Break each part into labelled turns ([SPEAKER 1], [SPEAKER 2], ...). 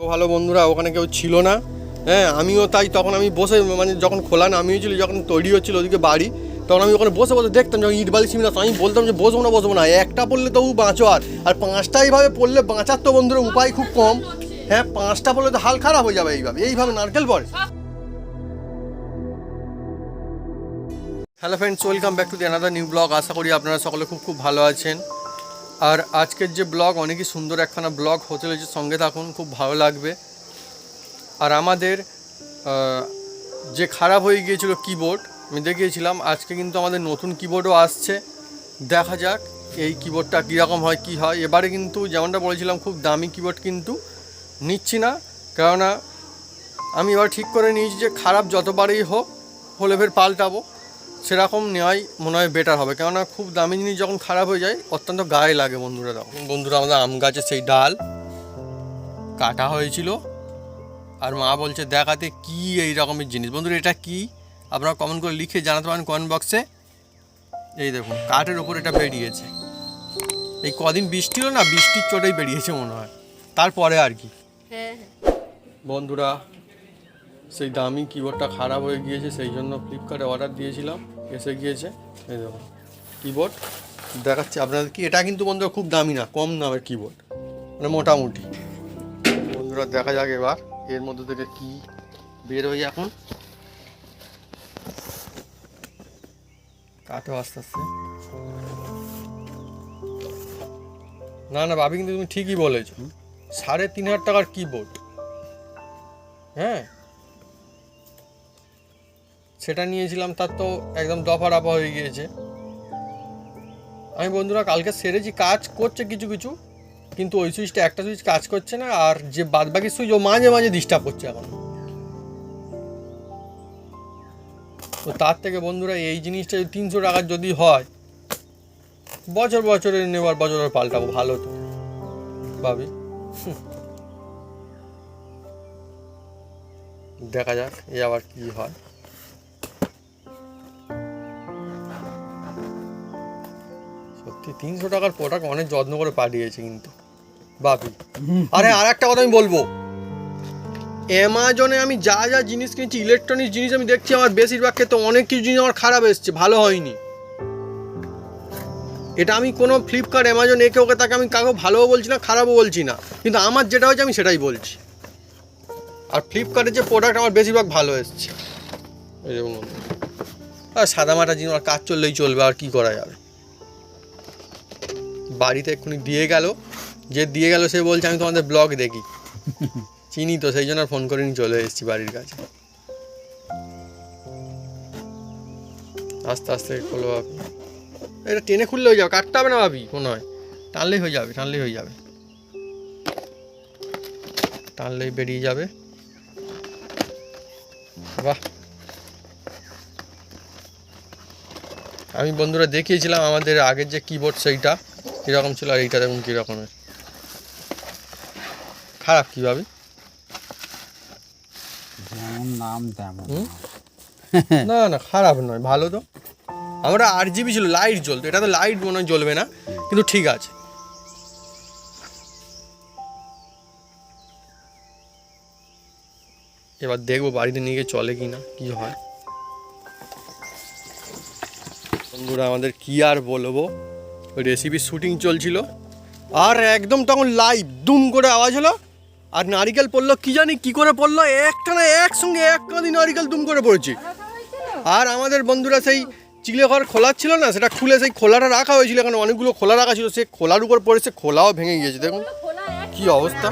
[SPEAKER 1] ভালো বন্ধুরা, ওখানে কেউ ছিল না। হ্যাঁ আমিও তাই তখন আমি বসে মানে যখন খোলা না, আমিও ছিল, যখন তৈরি হচ্ছিল ওদিকে বাড়ি, তখন আমি ওখানে বসে বসে দেখতাম, যখন ইট বালি সিমিনা আমি বলতাম যে বসবো না বসবো না একটা পড়লে তবু বাঁচো আর। আর পাঁচটা এইভাবে পড়লে বাঁচার তো বন্ধুরা উপায় খুব কম। হ্যাঁ পাঁচটা পড়লে তো হাল খারাপ হয়ে যাবে এইভাবে এইভাবে নারকেল পড়ে। Hello friends welcome back to the another new blog আশা করি আপনারা সকলে খুব খুব ভালো আছেন। আর আজকের যে ব্লগ, অনেকই সুন্দর একখানা ব্লগ। হতে চলেছে সঙ্গে থাকুন, খুব ভালো লাগবে। আর আমাদের যে খারাপ হয়ে গিয়েছিল কিবোর্ড আমি দেখিয়েছিলাম, আজকে কিন্তু আমাদের নতুন কিবোর্ডও আসছে। দেখা যাক, এই কিবোর্ডটা কীরকম হয়, কি হয়। এবারে কিন্তু যেমনটা বলেছিলাম, খুব দামি কিবোর্ড কিন্তু নিচ্ছি না। কেননা, আমি এবার ঠিক করে নিয়েছি যে খারাপ যতবারই হোক, হলে ফের পাল্টাবো। সেরকম নেওয়াই মনে হয় বেটার হবে। কেননা খুব দামি জিনিস যখন খারাপ হয়ে যায় অত্যন্ত গায়ে লাগে বন্ধুরা তখন। বন্ধুরা আমাদের আম গাছে সেই ডাল কাটা হয়েছিল। আর মা বলছে দেখাতে কি এই রকমের জিনিস। বন্ধুরা এটা কি? আপনারা কমেন্ট করে লিখে জানাতে পারেন কমেন্ট বক্সে এই দেখুন কাঠের ওপর এটা বেরিয়েছে। এই কদিন বৃষ্টি হলো না বৃষ্টির চোটেই বেরিয়েছে মনে হয়। তারপরে আর কি।
[SPEAKER 2] হ্যাঁ হ্যাঁ।
[SPEAKER 1] বন্ধুরা সেই দামি কিবোর্ডটা খারাপ হয়ে গিয়েছে সেই জন্য ফ্লিপকার্টে অর্ডার দিয়েছিলাম। এসে গিয়েছে। এই দেখুন কিবোর্ড দেখাচ্ছি আপনাদের কি, এটা কিন্তু বন্ধুরা খুব দামি না, কম দামের কিবোর্ড মানে মোটামুটি। বন্ধুরা দেখা যাক এবার, এর মধ্যে থেকে কি বের হয়ে এখন। কাটো আস্তে আস্তে। না না, ভাবি কিন্তু তুমি ঠিকই বলেছ। সাড়ে তিন হাজার টাকার কিবোর্ড হ্যাঁ? সেটা নিয়েছিলাম, তার তো একদম দফা রাফা হয়ে গিয়েছে। আমি বন্ধুরা, কালকে সেরেছি, কাজ করছে কিছু কিছু, কিন্তু ওই সুইচটা, একটা সুইচ কাজ করছে না, আর যে বাদ বাকি সুইচ, ও মাঝে মাঝে ডিস্টার্ব করছে এখন। তো তার থেকে বন্ধুরা, এই জিনিসটা যদি তিনশো টাকার যদি হয়, বছর বছরে নেওয়ার বছর পাল্টাবো, ভালো তো। ভাবি। দেখা যাক, এ আবার কি হয়। তিনশো টাকার প্রোডাক্ট অনেক যত্ন করে পাঠিয়েছে কিন্তু। বাপি আরে আর একটা কথা আমি বলব। অ্যামাজনে আমি যা যা জিনিস কিনছি ইলেকট্রনিক্স জিনিস আমি দেখছি, আমার বেশিরভাগ ক্ষেত্রে অনেক কিছু জিনিস আমার খারাপ এসছে, ভালো হয়নি। এটা আমি কোনো ফ্লিপকার্ট অ্যামাজন একে ওকে তাকে আমি কাউকে ভালোও বলছি না, খারাপও বলছি না। কিন্তু আমার যেটা হয়েছে, আমি সেটাই বলছি। আর ফ্লিপকার্টের যে প্রোডাক্ট আমার বেশিরভাগ ভালো এসছে। বন্ধু। আর সাদামাটা জিনিস আর কাজ চললেই চলবে, আর কি করা যাবে? বাড়িতে এক্ষুনি দিয়ে গেল। যে দিয়ে গেল সে বলছে আমি তোমাদের ব্লগ দেখি। চিনি তো সেই জন্য আর ফোন করে নিয়ে চলে এসেছি বাড়ির কাছে। আস্তে আস্তে খোলো ভাবি এটা টেনে খুললে হয়ে যাবে কাটতে হবে না ভাবি মনে হয় টানলেই হয়ে যাবে টানলেই হয়ে যাবে। টানলেই বেরিয়ে যাবে। বাহ। আমি বন্ধুরা দেখিয়েছিলাম আমাদের আগের যে কিবোর্ড সেইটা। কীরকম ছিল আর এইটা দেখুন কীরকমের খারাপ কীভাবে
[SPEAKER 3] যেমন নাম তেমন
[SPEAKER 1] না না খারাপ নয় ভালো তো। আমরা আর জিবি ছিল লাইট জ্বলতো। এটা তো লাইট মনে হয় জ্বলবে না কিন্তু ঠিক আছে। এবার দেখব বাড়িতে নিয়ে গিয়ে চলে কি না কি হয়। বন্ধুরা আমাদের কি আর বলব? রেসিপির শুটিং চলছিল। আর একদম তখন লাইভ দুম করে আওয়াজ হলো। আর নারিকেল পড়ল কি জানি কি করে পড়ল একটা না একসঙ্গে এক কাঁদি নারিকেল দুম করে পড়েছি। আর আমাদের বন্ধুরা সেই চিলে ঘর খোলা ছিল না সেটা খুলে সেই খোলাটা রাখা হয়েছিল এখানে অনেকগুলো খোলা রাখা ছিল সে খোলার উপর পড়েছে খোলাও ভেঙে গিয়েছে দেখুন। কি অবস্থা?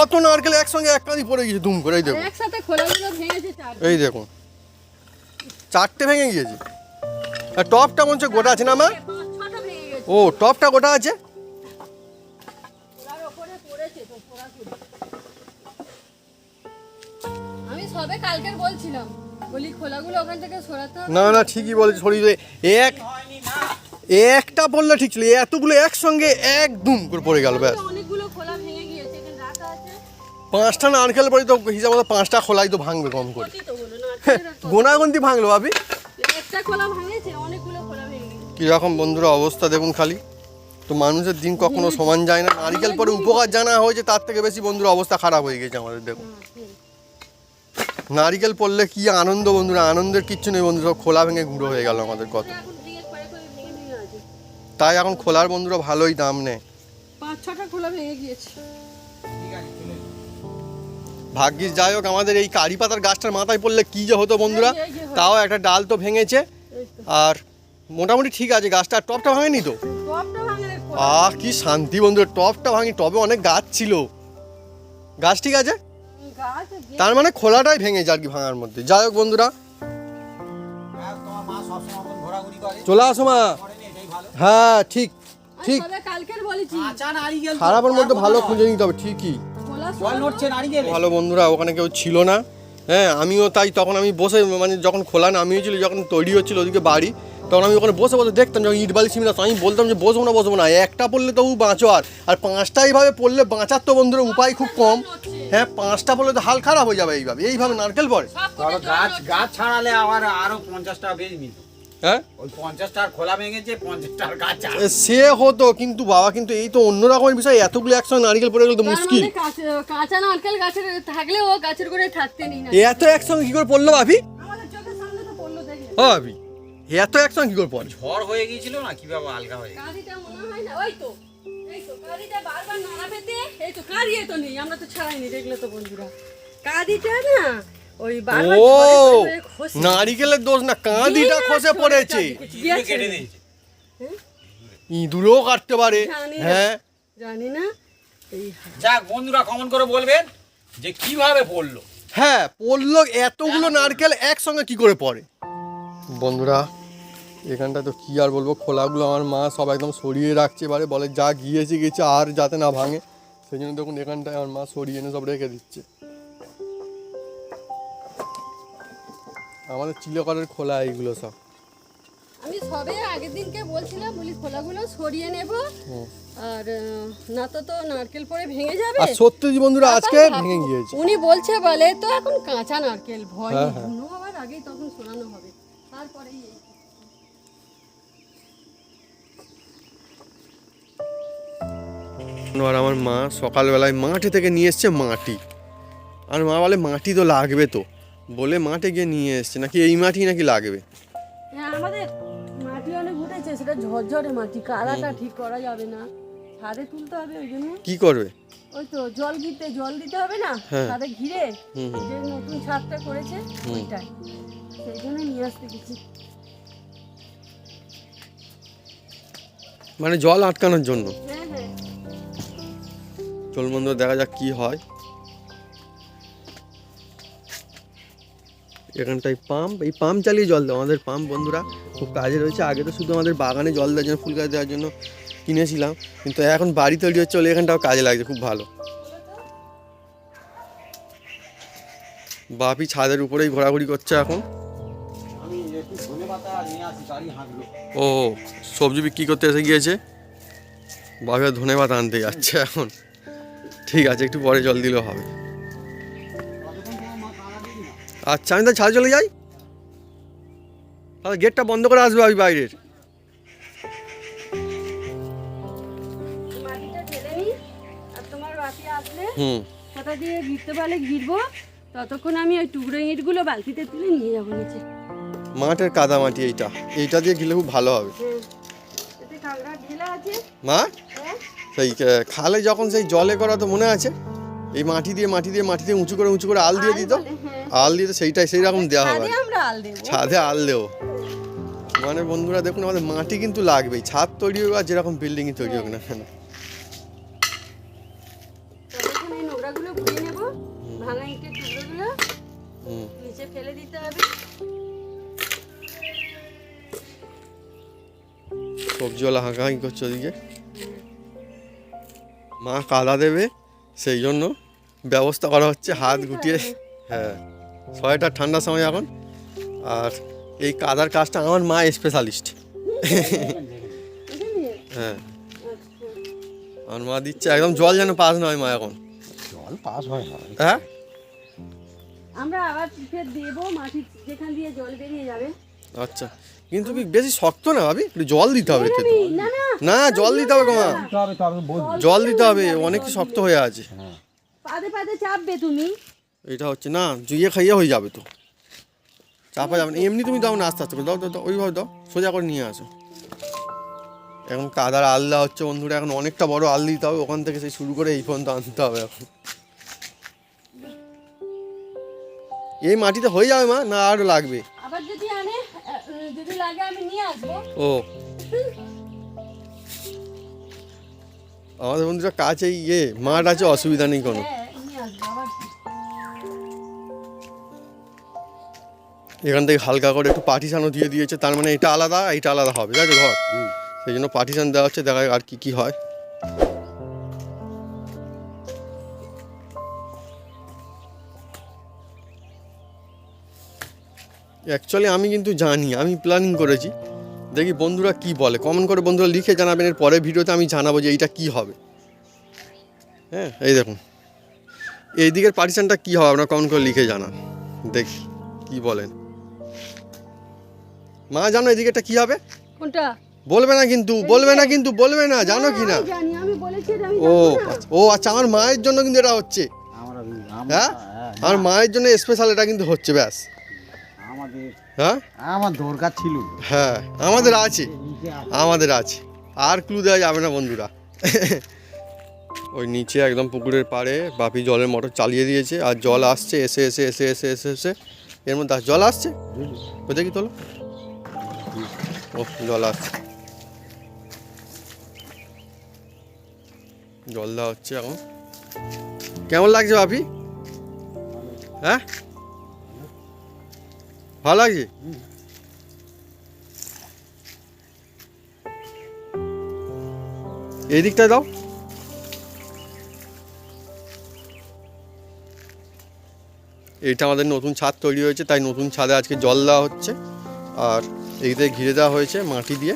[SPEAKER 1] অত নারকেল একসঙ্গে এক কাঁদি পড়ে গিয়েছে দুম করে এই দেখুন এই দেখুন চারটে ভেঙে গিয়েছে। টপটা মনে হচ্ছে গোটা আছে না মা? ও টপটা গোটা আছে? না না ঠিকই বলেছে এক একটা পড়লে ঠিক ছিল এতগুলো একসঙ্গে একদম করে পড়ে গেল ব্যাস। পাঁচটা নারকেল পরে তো হিসাব মতো পাঁচটা খোলাই তো ভাঙবে কম করে। গোনাগুন্তি ভাঙলো ভাবি।
[SPEAKER 2] একটা খোলা ভাঙেছে অনেকগুলো খোলা ভেঙে গেছে।
[SPEAKER 1] কীরকম বন্ধুরা অবস্থা দেখুন খালি। তো মানুষের দিন কখনো সমান যায় না। নারিকেল পরে উপকার জানা হয়েছে তার থেকে বেশি বন্ধুরা অবস্থা খারাপ হয়ে গেছে আমাদের দেখুন। নারিকেল পড়লে কি আনন্দ বন্ধুরা আনন্দের কিচ্ছু নেই বন্ধু সব খোলা ভেঙে গুঁড়ো হয়ে গেল আমাদের কত। তাই এখন খোলার বন্ধুরা ভালোই দাম নেয়
[SPEAKER 2] পাঁচ ছটা খোলা ভেঙে গিয়েছে।
[SPEAKER 1] ভাগ্যিস যাই হোক আমাদের এই কারি পাতার গাছটার মাথায় পড়লে কি যে হতো বন্ধুরা। তাও একটা ডাল তো ভেঙেছে। আর মোটামুটি ঠিক আছে গাছটা আর টপটা ভাঙেনি তো। আহ কি শান্তি বন্ধুরা টপটা ভাঙি টবে অনেক গাছ ছিল। গাছ ঠিক আছে? তার মানে খোলাটাই ভেঙেছে আর কি ভাঙার মধ্যে। যাই হোক বন্ধুরা। চলে আসো মা। হ্যাঁ ঠিক ঠিক।
[SPEAKER 3] তো
[SPEAKER 1] খারাপের মধ্যে ভালো খুঁজে নিতে হবে ঠিকই। ভালো বন্ধুরা ওখানে কেউ ছিল না। হ্যাঁ আমিও তাই তখন আমি বসে মানে যখন খোলা নামিয়েছিল যখন তৈরি হচ্ছিল ওদিকে বাড়ি তখন আমি ওখানে বসে বসে দেখতাম যখন ইট বালি সিমিনা আমি বলতাম যে বসবো না বসবো না একটা পড়লে তবু বাঁচো আর। আর পাঁচটা এইভাবে পড়লে বাঁচার তো বন্ধুরা উপায় খুব কম। হ্যাঁ পাঁচটা পড়লে তো হাল খারাপ হয়ে যাবে এইভাবে এইভাবে নারকেল পড়ে।
[SPEAKER 2] জল
[SPEAKER 3] গাছ গাছ ছাড়ালে আবার আরও পঞ্চাশ টাকা বেশ নিত
[SPEAKER 1] হ্যাঁ? সে হতো কিন্তু বাবা কিন্তু এই তো অন্য রকমের বিষয় এতগুলো একসঙ্গে নারকেল পড়ে গেলে তো মুশকিল।
[SPEAKER 2] মানে কাঁচা- কাঁচা নারকেল গাছের থাকলেও গাছের করে থাকতে নি।
[SPEAKER 1] এত একসঙ্গে কি করে পড়ল ভাবি?
[SPEAKER 2] আমাদের চোখের সামনে তো পড়ল দেখলে।
[SPEAKER 1] ও ভাবি এত একসঙ্গে কি করে পড়ে
[SPEAKER 3] ঝড় হয়ে গিয়েছিল না? কীভাবে আলগা হয়ে গেছে।
[SPEAKER 2] মনে হয় না? ওই তো এই তো কাঁদিটা বারবার নাড়া পেতে এই তো কাঁদিয়ে তো নেই আমরা তো ছাড়াইনি দেখলে তো বন্ধুরা। কাঁদিটা না ওই
[SPEAKER 1] ও নারিকেলের দোষ না কাঁদিটা খসে পড়েছে। ইঁদুরও কাটতে পারে। হ্যাঁ।
[SPEAKER 2] জানি না।
[SPEAKER 3] যাক বন্ধুরা কমেন্ট করে বলবেন যে কীভাবে পড়ল।
[SPEAKER 1] হ্যাঁ পড়ল এতগুলো নারকেল একসঙ্গে কি করে পড়ে? বন্ধুরা এখানটা তো কি আর বলব খোলাগুলো আমার মা সব একদম সরিয়ে রাখছে এবারে বলে যা গিয়েছে গেছে আর যাতে না ভাঙে। সেই জন্য দেখুন এখানটায় আমার মা সরিয়ে এনে সব রেখে দিচ্ছে। আমাদের চিলকরের খোলা এইগুলো সব।
[SPEAKER 2] আমি সবে আগের দিনকে বলছিলাম বলি খোলাগুলো সরিয়ে নেব। আর না তো তো নারকেল পরে ভেঙে যাবে।
[SPEAKER 1] আর সত্যি বন্ধুরা আজকে ভেঙে গিয়েছে।
[SPEAKER 2] উনি বলছে বলে তো এখন কাঁচা নারকেল ভয়
[SPEAKER 1] হ্যাঁ। হ্যাঁ।
[SPEAKER 2] ধুনো আবার আগেই তখন শোনানো হবে। তারপরেই এই
[SPEAKER 1] আর আমার মা সকালবেলায় মাঠে থেকে নিয়ে এসছে মাটি। আর মা বলে মাটি তো লাগবে তো। বলে মাঠে গিয়ে নিয়ে এসছে নাকি এই মাটি নাকি লাগবে?
[SPEAKER 2] হ্যাঁ আমাদের মাটি অনেক উঠেছে সেটা ঝরঝরে মাটি কাদাটা ঠিক করা যাবে না। ছাদে তুলতে হবে ওই জন্য।
[SPEAKER 1] কি করবে?
[SPEAKER 2] ওই তো জল দিতে জল দিতে হবে না
[SPEAKER 1] হ্যাঁ।
[SPEAKER 2] ছাদে ঘিরে। যে নতুন ছাদটা করেছে ওইটাই। সেই জন্য নিয়ে আসতে গেছি।
[SPEAKER 1] মানে জল আটকানোর জন্য?
[SPEAKER 2] হ্যাঁ
[SPEAKER 1] চল বন্ধু দেখা যাক কি হয়। এখানটায় পাম্প, এই পাম্প চালিয়ে জল দেওয়া আমাদের পাম্প বন্ধুরা খুব কাজে রয়েছে। আগে তো শুধু আমাদের বাগানে জল দেওয়ার জন্য, ফুল গাছ দেওয়ার জন্য কিনেছিলাম। কিন্তু এখন বাড়ি তৈরি হচ্ছে চলে এখানটাও কাজে লাগছে, খুব ভালো। বাপি ছাদের উপরেই ঘোরাঘুরি করছে এখন। ও সবজি বিক্রি করতে এসে গিয়েছে। বাপের ধনে পাতা আনতে যাচ্ছে এখন। ঠিক আছে, একটু পরে জল দিলেও হবে। আচ্ছা আমি তো ছাদে চলে যাই? তাহলে গেটটা বন্ধ করে আসবে আমি বাইরের।
[SPEAKER 2] মাটিটা ঢেলে নি আর তোমার বাতি আসলে
[SPEAKER 1] হুম।
[SPEAKER 2] সেটা দিয়ে ঘিরতে পারলে ঘিরবো ততক্ষণ আমি ওই টুকরো ইঁটগুলো বালতিতে তুলে নিয়ে যাব নিচে।
[SPEAKER 1] মাঠের কাদা মাটি এইটা। এইটা দিয়ে গিলে খুব ভালো হবে। মা
[SPEAKER 2] হ্যাঁ।
[SPEAKER 1] সেই খালে যখন সেই জলে করা তো মনে আছে এই মাটি দিয়ে মাটি দিয়ে মাটি দিয়ে উঁচু করে উঁচু করে আল দিয়ে দিত। আল দিয়ে তো সেইটাই সেই রকম দেওয়া হবে।
[SPEAKER 2] ছাদে আল দেবো।
[SPEAKER 1] মানে বন্ধুরা দেখুন আমাদের মাটি কিন্তু লাগবেই। ছাদ তৈরি হোক আর যেরকম বিল্ডিংই তৈরি হোক না কেন।
[SPEAKER 2] ফেলে দিতে হবে।
[SPEAKER 1] সবজিওয়ালা হাঁকাহাঁকি করছে ওদিকে। মা কাদা দেবে সেই জন্য ব্যবস্থা করা হচ্ছে হাত গুটিয়ে। হ্যাঁ। ছয়টা ঠান্ডার সময় এখন। আর এই কাদার কাজটা আমার মা স্পেশালিস্ট হ্যাঁ।
[SPEAKER 2] আচ্ছা
[SPEAKER 1] আমার মা দিচ্ছে একদম জল যেন পাস না হয় মা এখন।
[SPEAKER 3] জল পাস হয় হয়
[SPEAKER 1] হ্যাঁ?
[SPEAKER 2] আমরা আবার ফের দেবো মাটি যেখান দিয়ে জল বেরিয়ে যাবে।
[SPEAKER 1] আচ্ছা। কিন্তু কি বেশি শক্ত না ভাবি? একটু জল দিতে হবে তো।
[SPEAKER 2] না না
[SPEAKER 1] না জল দিতে হবে
[SPEAKER 3] বলবি
[SPEAKER 1] জল দিতে হবে অনেক শক্ত হয়ে আছে।
[SPEAKER 2] পাদে পাদে চাপবে তুমি।
[SPEAKER 1] এটা হচ্ছে না জুইয়ে খাইয়ে হয়ে যাবে তো। চাপা যাবে না। এমনি তুমি দাও না আস্তে আস্তে দাও দাও ওইভাবে দাও। সোজা করে নিয়ে আসো। এখন কাদার আলদা হচ্ছে বন্ধুরা। এখন অনেকটা বড় আল দিতে হবে। ওখান থেকে সেই শুরু করে এই পর্যন্ত আনতে হবে এখন। এই মাটিতে হয়ে যাবে মা না আরও লাগবে?
[SPEAKER 2] আবার যদি আনে যদি লাগে আমি নিয়ে আসব।
[SPEAKER 1] ও। আমাদের বন্ধুরা কাছে ইয়ে মাঠ আছে অসুবিধা নেই কোনো। এখান থেকে হালকা করে একটু পার্টিশানও দিয়ে দিয়েছে, তার মানে এটা আলাদা এটা আলাদা হবে, তাই ঘর? সেই জন্য পার্টিশান দেওয়া হচ্ছে, দেখা আর কি কি হয়। অ্যাকচুয়ালি আমি কিন্তু জানি, আমি প্ল্যানিং করেছি। দেখি বন্ধুরা কি বলে কমেন্ট করে বন্ধুরা লিখে জানাবেন, এর পরের ভিডিওতে আমি জানাব যে এইটা কি হবে। হ্যাঁ এই দেখুন। এই দিকের পার্টিশানটা কী হবে, আপনারা কমেন্ট করে লিখে জানান। দেখি, কি বলেন। মা জানো এদিকেটা কি হবে?
[SPEAKER 2] কোনটা?
[SPEAKER 1] বলবে না কিন্তু বলবে না কিন্তু বলবে না জানো কি না
[SPEAKER 2] আমি জানি আমি বলেছি যে আমি
[SPEAKER 1] ও ও আচ্ছা আমার মায়ের জন্য কিন্তু এটা হচ্ছে। হ্যাঁ? আমার মায়ের জন্য স্পেশাল এটা কিন্তু হচ্ছে ব্যাস।
[SPEAKER 3] আমাদের
[SPEAKER 1] হ্যাঁ?
[SPEAKER 3] আমার দরকার ছিল।
[SPEAKER 1] হ্যাঁ আমাদের আছে। আমাদের আছে। আর ক্লু দেওয়া যাবে না বন্ধুরা। ওই নিচে একদম পুকুরের পাড়ে বাপি জলের মোটর চালিয়ে দিয়েছে আর জল আসছে এসে এসে এসে এসে এসে এসে এর মধ্যে আর জল আসছে? ওই দেখি তোলো। ও, জল আসছে। জল দেওয়া হচ্ছে এখন। কেমন লাগছে বাপি হ্যাঁ? ভালো লাগছে? এই দিকটায় দাও। এইটা আমাদের নতুন ছাদ তৈরি হয়েছে, তাই নতুন ছাদে আজকে জল দেওয়া হচ্ছে। আর এইতে ঘিরে দেওয়া হয়েছে মাটি দিয়ে।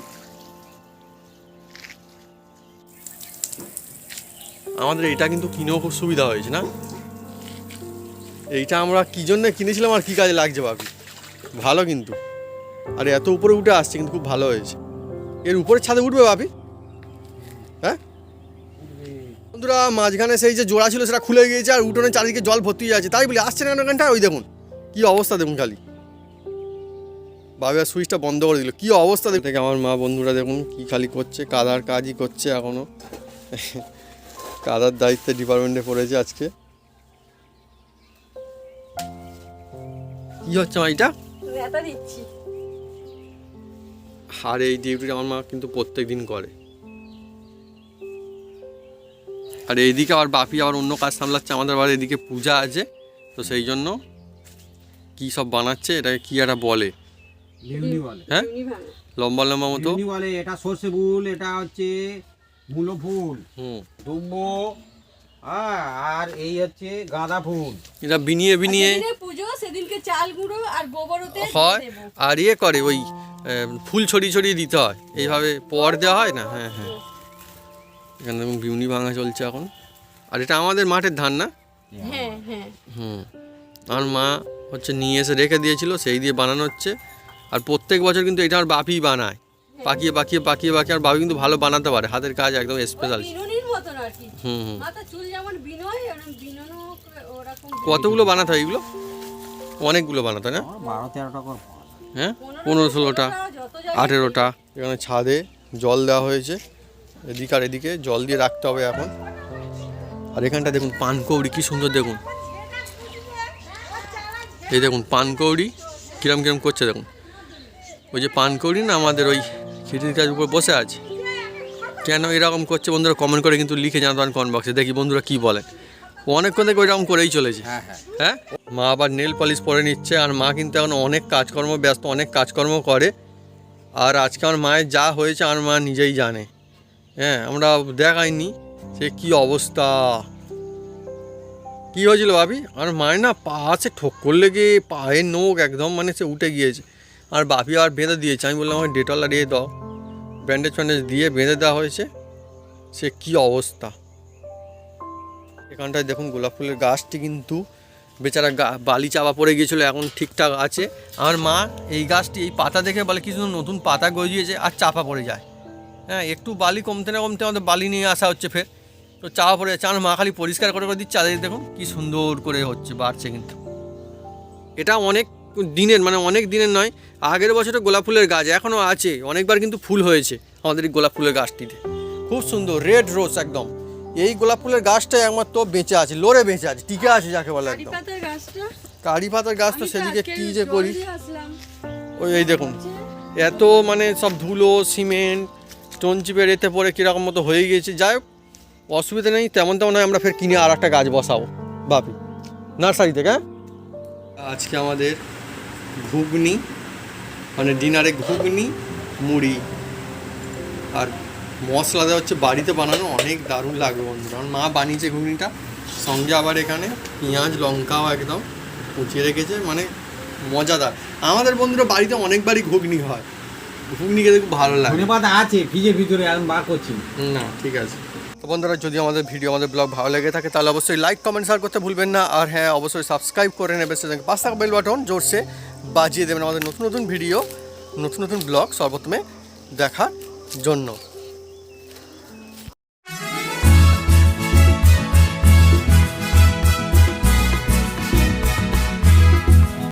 [SPEAKER 1] আমাদের এইটা কিন্তু কিনেও খুব সুবিধা হয়েছে, না? এইটা আমরা কি জন্য কিনেছিলাম আর কি কাজে লাগছে ভাবি? ভালো কিন্তু। আর এত উপরে উঠে আসছে কিন্তু খুব ভালো হয়েছে। এর উপরে ছাদে উঠবে ভাবি? হ্যাঁ? বন্ধুরা, মাঝখানে সেই যে জোড়া ছিল সেটা খুলে গিয়েছে আর উঠোনে চারিদিকে জল ভর্তি হয়ে আছে তাই বলি, আসছে না ওই দেখুন, কি অবস্থা দেখুন খালি। বাবার সুইচটা বন্ধ করে দিল। কি অবস্থা দেখতে আমার মা বন্ধুরা দেখুন কি খালি করছে কাদার কাজই করছে এখনও। কাদার দায়িত্বে ডিপার্টমেন্টে পড়েছে আজকে। কি হচ্ছে মা এটা?
[SPEAKER 2] দিচ্ছি।
[SPEAKER 1] আর এই ডিউটিটা আমার মা কিন্তু প্রত্যেক দিন করে। আর এইদিকে আবার বাপি আবার অন্য কাজ সামলাচ্ছে আমাদের আবার এদিকে পূজা আছে তো সেই জন্য কি সব বানাচ্ছে এটাকে কি একটা বলে। হ্যাঁ? লম্বা লম্বা মতো?
[SPEAKER 3] বলে এটা সর্ষে ফুল এটা হচ্ছে মূলো ফুল
[SPEAKER 1] হুম।
[SPEAKER 3] দুম্ব হ্যাঁ আর এই হচ্ছে গাঁদা ফুল।
[SPEAKER 1] এটা বিনিয়ে বিনিয়ে
[SPEAKER 2] পুজো সেদিনকে চাল গুঁড়ো আর গোবর
[SPEAKER 1] হয় আর ইয়ে করে ওই ফুল ছড়িয়ে ছড়িয়ে দিতে হয়। এইভাবে পর দেওয়া হয় না? হ্যাঁ হ্যাঁ। এখানে দেখুন বিউনি ভাঙা চলছে এখন। আর এটা আমাদের মাঠের ধান না?
[SPEAKER 2] হ্যাঁ হ্যাঁ।
[SPEAKER 1] হুম। আমার মা হচ্ছে নিয়ে এসে রেখে দিয়েছিল সেই দিয়ে বানানো হচ্ছে। আর প্রত্যেক বছর কিন্তু এটা আমার বাপিই বানায়। পাকিয়ে পাকিয়ে পাকিয়ে পাকিয়ে আর বাপি কিন্তু ভালো বানাতে পারে। হাতের কাজ একদম স্পেশাল
[SPEAKER 2] বিনুনির মতন আর কি।
[SPEAKER 1] হুম হুম। কতগুলো বানাতে হয় এগুলো? অনেকগুলো বানাতে হয় না। হ্যাঁ। পনেরো ষোলোটা আঠেরোটা। এখানে ছাদে জল দেওয়া হয়েছে। এদিকে আর এদিকে জল দিয়ে রাখতে হবে এখন। আর এখানটা দেখুন পানকৌড়ি কি সুন্দর দেখুন। এই দেখুন পানকৌড়ি কিরম কিরম করছে দেখুন। ওই যে পানকৌড়ি না আমাদের ওই খিটির কাজ উপর বসে আছে। কেন এরকম করছে বন্ধুরা? কমেন্ট করে কিন্তু লিখে জানাতে পারেন কমেন্ট বক্সে দেখি বন্ধুরা কি বলেন অনেকক্ষণ থেকে ওইরকম করেই চলেছে।
[SPEAKER 3] হ্যাঁ হ্যাঁ।
[SPEAKER 1] হ্যাঁ? মা আবার নেল পলিশ পরে নিচ্ছে আর মা কিন্তু এখন অনেক কাজকর্ম ব্যস্ত অনেক কাজকর্ম করে। আর আজকে আমার মায়ের যা হয়েছে আমার মা নিজেই জানে। হ্যাঁ আমরা দেখাইনি সে কি অবস্থা। কি হয়েছিল ভাবি? আর মায়ের না পা আছে ঠোক্কর লেগে পায়ের নোখ একদম মানে সে উঠে গিয়েছে। আর বাপি আর বেঁধে দিয়েছে। আমি বললাম, আমাকে ডেটল আর দাও। ব্যান্ডেজ ফ্যান্ডেজ দিয়ে বেঁধে দেওয়া হয়েছে। সে কি অবস্থা? এখানটায় দেখুন গোলাপ ফুলের গাছটি কিন্তু বেচারা বালি চাপা পড়ে গিয়েছিল, এখন ঠিকঠাক আছে। আমার মা এই গাছটি, এই পাতা দেখে বলে কিছু নতুন পাতা গজিয়েছে আর চাপা পড়ে যায়। হ্যাঁ একটু বালি কমতে না কমতে আমাদের বালি নিয়ে আসা হচ্ছে ফের। তো চাপা পড়ে যাচ্ছে। আমার মা খালি পরিষ্কার করে করে দিচ্ছে, আর দেখুন কি সুন্দর করে হচ্ছে, বাড়ছে কিন্তু। এটা অনেক দিনের মানে অনেক দিনের নয় আগের বছরে গোলাপ ফুলের গাছ এখনও আছে অনেকবার কিন্তু ফুল হয়েছে আমাদের এই গোলাপ ফুলের গাছটিতে। খুব সুন্দর রেড রোজ একদম। এই গোলাপ ফুলের গাছটাই একমাত্র বেঁচে আছে লোরে বেঁচে আছে টিকে আছে যাকে বলে একদম। কারি পাতার গাছ তো সেদিকে কী যে করি? ওই এই দেখুন এত মানে সব ধুলো সিমেন্ট স্টোন চিপের এতে পরে কীরকম মতো হয়ে গিয়েছে। যাই হোক অসুবিধা নেই তেমন তেমন নয় আমরা ফের কিনে আর একটা গাছ বসাবো। বাপি নার্সারি থেকে হ্যাঁ? আজকে আমাদের ঘুগনি মানে ডিনারে ঘুগনি মুড়ি। আর মশলা দেওয়া হচ্ছে বাড়িতে বানানো অনেক দারুণ লাগবে বন্ধুরা আমার মা বানিয়েছে ঘুগনিটা সঙ্গে আবার এখানে পেঁয়াজ লঙ্কাও একদম কুচিয়ে রেখেছে মানে মজাদার। আমাদের বন্ধুরা বাড়িতে অনেকবারই ঘুগনি হয় ঘুগনি খেতে খুব ভালো লাগে।
[SPEAKER 3] ধনে পাতা আছে ফ্রিজের ভিতরে আমি বার করছি।
[SPEAKER 1] না ঠিক আছে। তো বন্ধুরা যদি আমাদের ভিডিও আমাদের ব্লগ ভালো লেগে থাকে তাহলে অবশ্যই লাইক কমেন্ট শেয়ার করতে ভুলবেন না। আর হ্যাঁ অবশ্যই সাবস্ক্রাইব করে নেবে সেজন্য পাঁচ টাকা বেল বাটন জোরসে। বাজিয়ে দেবেন আমাদের নতুন নতুন ভিডিও নতুন নতুন ব্লগ সর্বপ্রথমে দেখার জন্য।